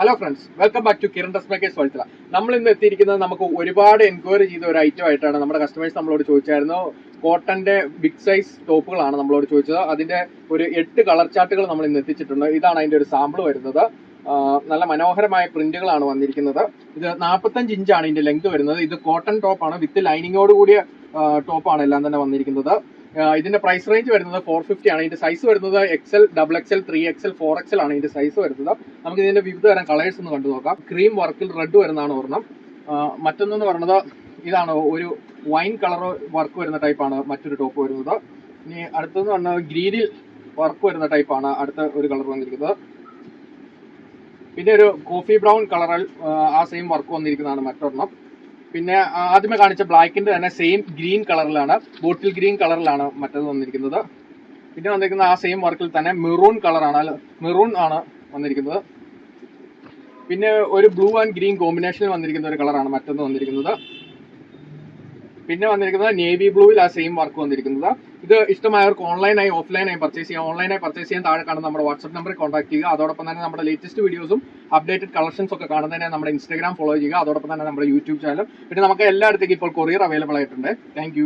Hello friends welcome back to Kiran dress makers വൾത്തല നമ്മൾ ഇന്ന് എത്തിയിരിക്കുന്നത് നമുക്ക് ഒരുപാട് എൻക്വയറി ചെയ്ത ഒരു ഐറ്റം ആയിട്ടാണ് നമ്മുടെ കസ്റ്റമേഴ്സ് നമ്മളോട് ചോദിച്ചായിരുന്നു. കോട്ടന്റെ ബിഗ് സൈസ് ടോപ്പുകളാണ് നമ്മളോട് ചോദിച്ചത്. അതിന്റെ ഒരു എട്ട് കളർ ചാർട്ടുകൾ നമ്മൾ ഇന്ന് എത്തിച്ചിട്ടുണ്ട്. ഇതാണ് അതിന്റെ ഒരു സാമ്പിൾ വരുന്നത്. നല്ല മനോഹരമായ പ്രിന്റുകളാണ് വന്നിരിക്കുന്നത്. ഇത് നാൽപ്പത്തഞ്ച് ഇഞ്ചാണ് ഇതിന്റെ ലെങ്ത് വരുന്നത്. ഇത് കോട്ടൺ ടോപ്പാണ് വിത്ത് ലൈനിങ്ങോട് കൂടിയ ടോപ്പാണ് എല്ലാം തന്നെ വന്നിരിക്കുന്നത്. ഇതിന്റെ പ്രൈസ് റേഞ്ച് വരുന്നത് ഫോർ ഫിഫ്റ്റി ആണ്. ഇതിന്റെ സൈസ് വരുന്നത് XL double XL three XL four XL ആണ് ഇതിന്റെ സൈസ് വരുന്നത്. നമുക്ക് ഇതിന്റെ വിവിധ തരം കളേഴ്സ് ഒന്ന് കണ്ടു നോക്കാം. ക്രീം വർക്കിൽ റെഡ് വരുന്നതാണ് ഒരെണ്ണം. മറ്റൊന്നെന്ന് പറയുന്നത് ഇതാണ് ഒരു വൈൻ കളർ വർക്ക് വരുന്ന ടൈപ്പാണ് മറ്റൊരു ടോപ്പ് വരുന്നത്. ഇനി അടുത്തെന്ന് പറഞ്ഞാൽ ഗ്രീനിൽ വർക്ക് വരുന്ന ടൈപ്പാണ് അടുത്ത ഒരു കളർ വന്നിരിക്കുന്നത്. പിന്നെ ഒരു കോഫി ബ്രൗൺ കളറിൽ ആ സെയിം വർക്ക് വന്നിരിക്കുന്നതാണ് മറ്റൊരെണ്ണം. പിന്നെ ആദ്യമേ കാണിച്ച ബ്ലാക്കിന്റെ തന്നെ സെയിം ഗ്രീൻ കളറിലാണ് ബോട്ടിൽ ഗ്രീൻ കളറിലാണ് മറ്റത് വന്നിരിക്കുന്നത്. പിന്നെ വന്നിരിക്കുന്ന ആ സെയിം വർക്കിൽ തന്നെ മെറൂൺ കളറാണ് മെറൂൺ ആണ് വന്നിരിക്കുന്നത്. പിന്നെ ഒരു ബ്ലൂ ആൻഡ് ഗ്രീൻ കോമ്പിനേഷനിൽ വന്നിരിക്കുന്ന ഒരു കളറാണ് മറ്റൊന്ന് വന്നിരിക്കുന്നത്. പിന്നെ വന്നിരിക്കുന്നത് നേവി ബ്ലൂവിൽ ആ സെയിം വർക്ക് വന്നിരിക്കുന്നത്. ഇത് ഇഷ്ടമായവർക്ക് ഓൺലൈനായി ഓഫ്ലൈനായി പർച്ചേസ് ചെയ്യാം. ഓൺലൈനായി പർച്ചേസ് ചെയ്യാൻ താഴെ കാണുന്ന നമ്മുടെ വാട്സ്ആപ്പ് നമ്പറിൽ കോൺടാക്ട് ചെയ്യുക. അതോടൊപ്പം തന്നെ നമ്മുടെ ലേറ്റസ്റ്റ് വീഡിയോസും അപ്ഡേറ്റഡ് കളക്ഷൻസ് ഒക്കെ കാണുന്നതിനെ നമ്മുടെ ഇൻസ്റ്റാഗ്രാം ഫോളോ ചെയ്യുക. അതോടൊപ്പം തന്നെ നമ്മുടെ യൂട്യൂബ് ചാനലും പിന്നെ നമുക്ക് എല്ലായിടത്തേക്കും ഇപ്പോൾ കൊറിയർ അവൈലബിൾ ആയിട്ടുണ്ട്. താങ്ക്